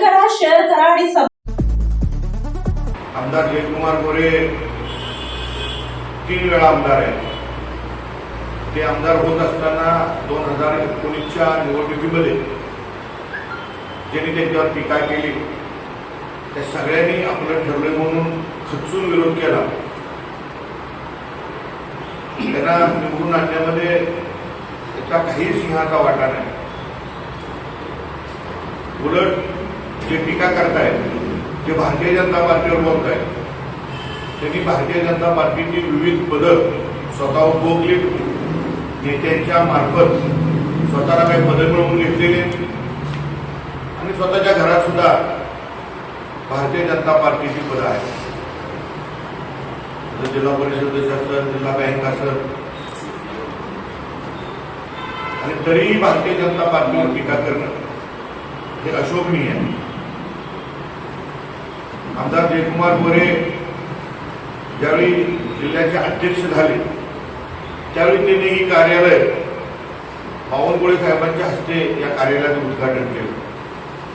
करा शेअर करा आणि सब आमदार जयकुमार गोरे तीन वेळा आमदार आहेत. ते आमदार होत असताना दोन हजार एकोणीसच्या निवडणुकीमध्ये ज्यांनी त्यांच्यावर टीका केली त्या सगळ्यांनी आपलं ठरलं म्हणून खचून विरोध केला. त्यांना निवडून आणण्यामध्ये त्याचा काही सिंहाचा वाटा नाही. उलट जे टीका करतायत जे भारतीय जनता पार्टीवर बोलत आहेत त्यांनी भारतीय जनता पार्टीची विविध पदं स्वतः उपभोगली. नेत्यांच्या मार्फत स्वतःला काही पदं मिळवून घेतलेले. आणि स्वतःच्या घरात सुद्धा भारतीय जनता पार्टीची पदं आहेत. जिल्हा परिषद सदस्य असेल जिल्हा बँक असेल आणि तरीही भारतीय जनता पार्टीवर टीका करणं हे अशोभनीय आहे. आमदार जयकुमार मोरे ज्यावेळी जिल्ह्याचे अध्यक्ष झाले त्यावेळी त्यांनी ही कार्यालय बावनकुळे साहेबांच्या हस्ते या कार्यालयाचं उद्घाटन केलं.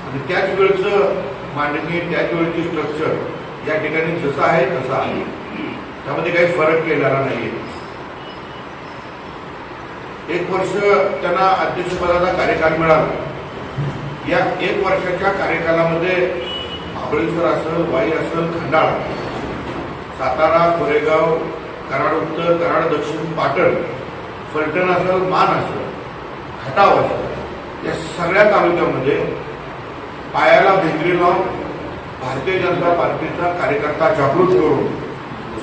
आणि त्याच वेळचं मांडणी त्याच वेळची स्ट्रक्चर या ठिकाणी जसं आहे तसं आहे. त्यामध्ये काही फरक केलेला नाहीये. एक वर्ष त्यांना अध्यक्षपदाचा कार्यकाल मिळाला. या एक वर्षाच्या कार्यकालामध्ये महाबळेश्वर असेल वाई असेल खंडाळा. सातारा कोरेगाव कराड उत्तर कराड दक्षिण पाटण. फलटण असेल मान असेल खटाव असेल. या सगळ्या तालुक्यामध्ये पायाला भेंगरी लावून भारतीय जनता पार्टीचा कार्यकर्ता जागृत करून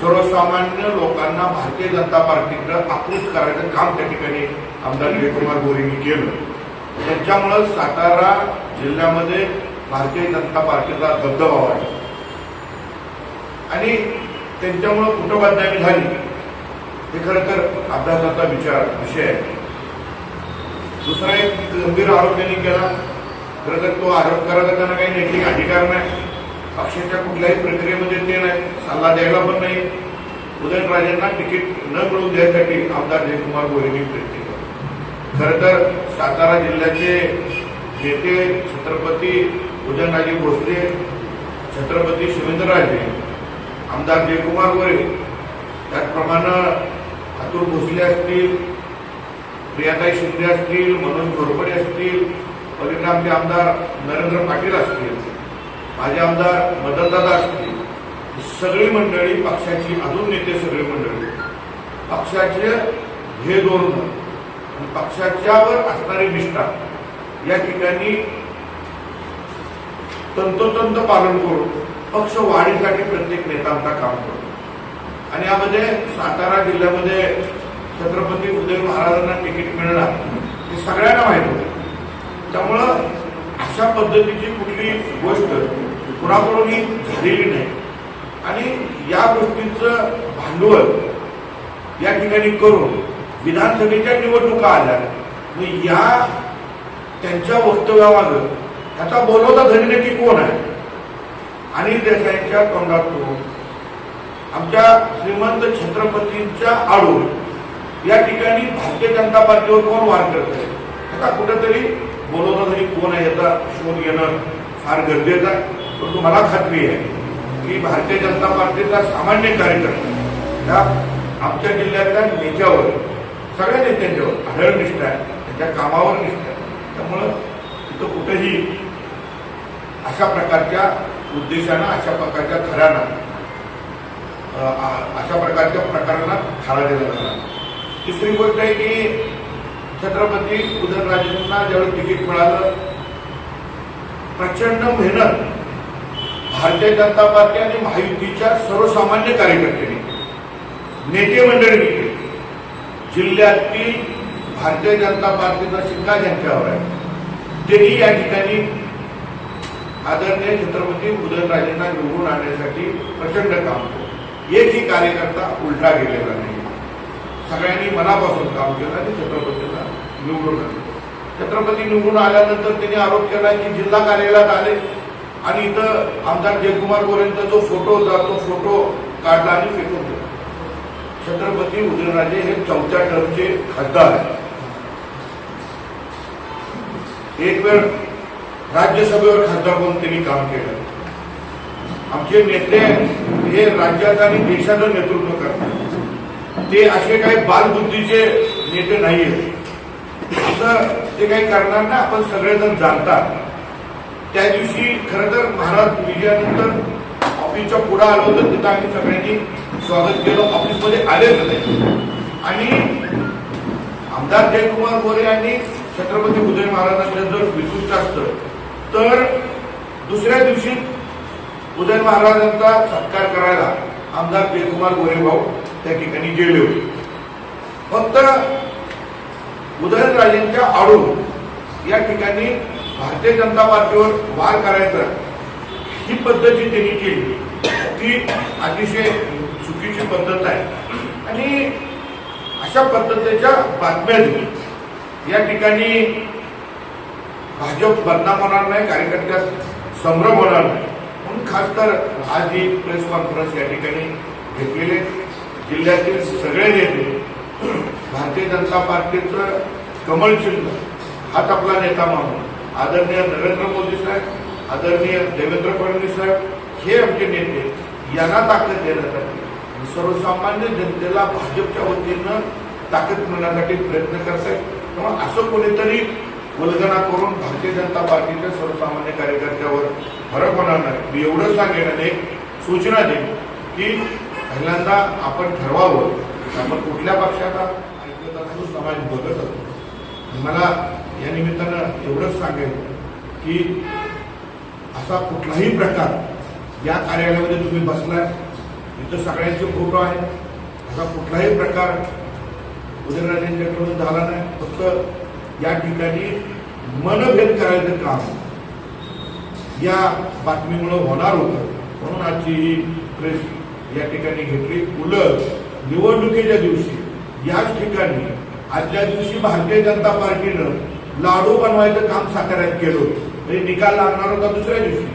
सर्वसामान्य लोकांना भारतीय जनता पार्टीकडं आकृत करायचं काम त्या ठिकाणी आमदार जयकुमार गोरेंनी केलं. त्याच्यामुळं सातारा जिल्ह्यामध्ये भारतीय जनता पार्टीचा दबदबा वाढला. आणि त्यांच्यामुळं कुठं बदनामी झाली. हे खरं तर अभ्यासाचा विचार विषय आहे. दुसरा एक गंभीर आरोप त्यांनी केला. खरं तर तो आरोप करायला त्यांना काही नैतिक अधिकार नाही. पक्षाच्या कुठल्याही प्रक्रियेमध्ये ते नाही. सल्ला द्यायला पण नाही. उदयनराजेंना तिकीट न मिळवून द्यायसाठी आमदार जयकुमार गोरेंनी प्रयत्न केला. खरं तर सातारा जिल्ह्याचे नेते छत्रपती उदयनराजे भोसले छत्रपती शिवेंद्रराजे आमदार जयकुमार गोरे त्याचप्रमाणे अतुल भोसले असतील प्रियाताई शिंदे असतील मनोज घोरपडे असतील पलीकडे आमचे आमदार नरेंद्र पाटील असतील माझे आमदार मदनदादा असतील सगळी मंडळी पक्षाची अजून नेते सगळी मंडळी पक्षाचे हे धोरण आणि पक्षाच्यावर असणारी निष्ठा या ठिकाणी तंतोतंत पालन करून पक्ष वाढीसाठी प्रत्येक नेता आमचा काम करतो. आणि यामध्ये सातारा जिल्ह्यामध्ये छत्रपती उदय महाराजांना तिकीट मिळणार हे सगळ्यांना माहीत होतं. त्यामुळं अशा पद्धतीची कुठली गोष्ट कुणाकडूनही झालेली नाही. आणि या गोष्टीचं भांडवल या ठिकाणी करून विधानसभेच्या निवडणुका आल्या मग या त्यांच्या वक्तव्यामागं ह्याचा बोलवता धनी नक्की कोण आहे? अनिल देसाईंच्या तोंडातून आमच्या श्रीमंत छत्रपतींच्या आडून या ठिकाणी भारतीय जनता पार्टीवर कोण वार करत आहे आता कुठेतरी बोलवता धनी कोण आहे याचा शोध घेणं फार गरजेचं आहे. परंतु मला खात्री आहे की भारतीय जनता पार्टीचा सामान्य कार्यकर्ता या आमच्या जिल्ह्यातल्या नेत्यावर सगळ्या नेत्यांच्यावर आढळ निष्ठा आहे. त्यांच्या कामावर निष्ठा आहे. त्यामुळं तिथं कुठेही अशा प्रकारच्या उद्देशानं अशा प्रकारच्या थरानं अशा प्रकारच्या प्रकारांना थारा दिला जाणार तिसरी गोष्ट आहे की छत्रपती उदयनराजेंना ज्यावेळी तिकीट मिळालं प्रचंड मेहनत भारतीय जनता पार्टी आणि महायुतीच्या सर्वसामान्य कार्यकर्त्यांनी नेते मंडळींनी केली. जिल्ह्यातील भारतीय जनता पार्टीचा शिक्का ज्यांच्यावर आहे त्यांनी या ठिकाणी आदरणीय छत्रपती उदयनराजेंना निवडून आणण्यासाठी प्रचंड काम केलं. एकही कार्यकर्ता उलटा गेलेला नाही. सगळ्यांनी मनापासून काम केलं आणि छत्रपतीला निवडून आणलं. छत्रपती निवडून आल्यानंतर त्यांनी आरोप केला की जिल्हा कार्यालयात आले आणि इथं आमदार जयकुमार गोरेंचा जो फोटो होता तो फोटो काढला आणि फेकून दिला. छत्रपती उदयनराजे हे चौथ्या टर्मचे खासदार आहेत. एक वेळ राज्यसभेवर खासदार म्हणून त्यांनी काम केलं. आमचे नेते हे राज्यात आणि देशाचं नेतृत्व करतात. ते असे काही बालबुद्धीचे नेते नाही आहेत असं ते काही करणार ना आपण सगळेजण जाणतात. त्या दिवशी खरं तर महाराज विजयानंतर ऑफिसच्या पुढे आलो होतं तिथं आम्ही सगळ्यांनी स्वागत केलं. ऑफिसमध्ये आलेच नाही. आणि आमदार जयकुमार गोरे यांनी छत्रपती उदय महाराजांचं जर विशिष्ट असतं. तर दुसऱ्या दिवशी उदय महाराजांचा सत्कार करायला आमदार जयकुमार गोरेभाऊ त्या ठिकाणी गेले होते. फक्त उदयनराजेंच्या आडून या ठिकाणी भारतीय जनता पार्टीवर वार करायचा ही पद्धत जी त्यांनी केली ती अतिशय चुकीची पद्धत आहे. आणि अशा पद्धतीच्या बातम्या दिली या ठिकाणी भाजप बदनाम होणार नाही कार्यकर्त्यात संभ्रम होणार नाही. म्हणून खासदार आज ही प्रेस कॉन्फरन्स या ठिकाणी घेतलेले जिल्ह्यातील सगळे नेते भारतीय जनता पार्टीचं कमळ चिन्ह हाच आपला नेता मानून आदरणीय नरेंद्र मोदी साहेब आदरणीय देवेंद्र फडणवीस साहेब हे आमचे नेते यांना ताकद देण्यासाठी सर्वसामान्य जनतेला भाजपच्या वतीनं ताकद मिळण्यासाठी प्रयत्न करत आहेत त्यामुळे असं कोणीतरी वल्गना करून भारतीय जनता पार्टीच्या सर्वसामान्य कार्यकर्त्यावर फरक होणार नाही. मी एवढंच सांगेन आणि एक सूचना देईन की पहिल्यांदा आपण ठरवावं आपण कुठल्या पक्षाचा ऐकत असतो समाज बघत असतो. मला या निमित्तानं एवढंच सांगेल की असा कुठलाही प्रकार या कार्यालयामध्ये तुम्ही बसलाय इथं सगळ्यांचे फोटो आहेत. असा कुठलाही प्रकार उदयनराजेंच्याकडून झाला नाही. फक्त या ठिकाणी मनभेद करायचं काम या बातमीमुळं होणार होतं. म्हणून आजची ही प्रेस या ठिकाणी घेतली. उलट निवडणुकीच्या दिवशी याच ठिकाणी आजच्या दिवशी भारतीय जनता पार्टीनं लाडू बनवायचं काम साताऱ्यात केलं म्हणजे निकाल लागणार होता दुसऱ्या दिवशी.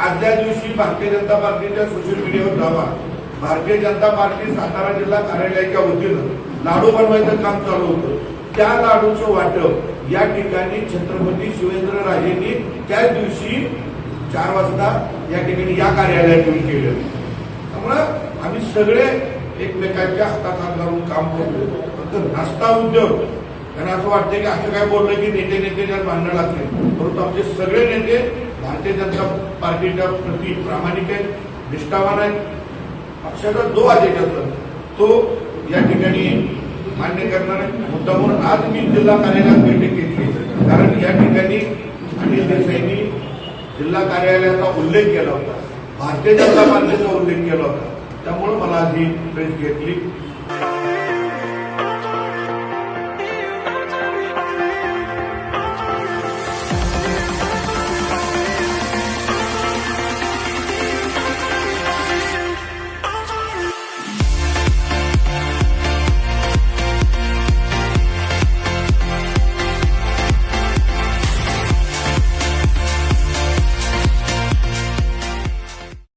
आदल्या दिवशी भारतीय जनता पार्टीच्या सोशल मीडियावर जावा भारतीय जनता पार्टी सातारा जिल्हा कार्यालयाच्या वतीनं लाडू बनवायचं काम चालू होतं. त्या लाडूचं वाटप. या ठिकाणी छत्रपती शिवेंद्र राजेंनी त्याच दिवशी चार वाजता या ठिकाणी या कार्यालयात येऊन केलं. त्यामुळं आम्ही सगळे एकमेकांच्या हातात हात घालून काम करतो. फक्त नाश्ता उद्योग. त्यांना असं वाटतं की असं काय बोललं की नेते नेते त्यात भांडणं लागले परंतु आमचे सगळे नेते भारतीय जनता पार्टीच्या प्रती प्रामाणिक आहेत निष्ठावान आहेत. पक्षाचा जो आदेश असेल तो या ठिकाणी मान्य करणार आहे. मुद्दा म्हणून आज मी जिल्हा कार्यालयात बैठक घेतली. कारण या ठिकाणी अनिल देसाईंनी जिल्हा कार्यालयाचा उल्लेख केला होता. भारतीय जनता पार्टीचा उल्लेख केला होता. त्यामुळे मला आज ही प्रेस घेतली.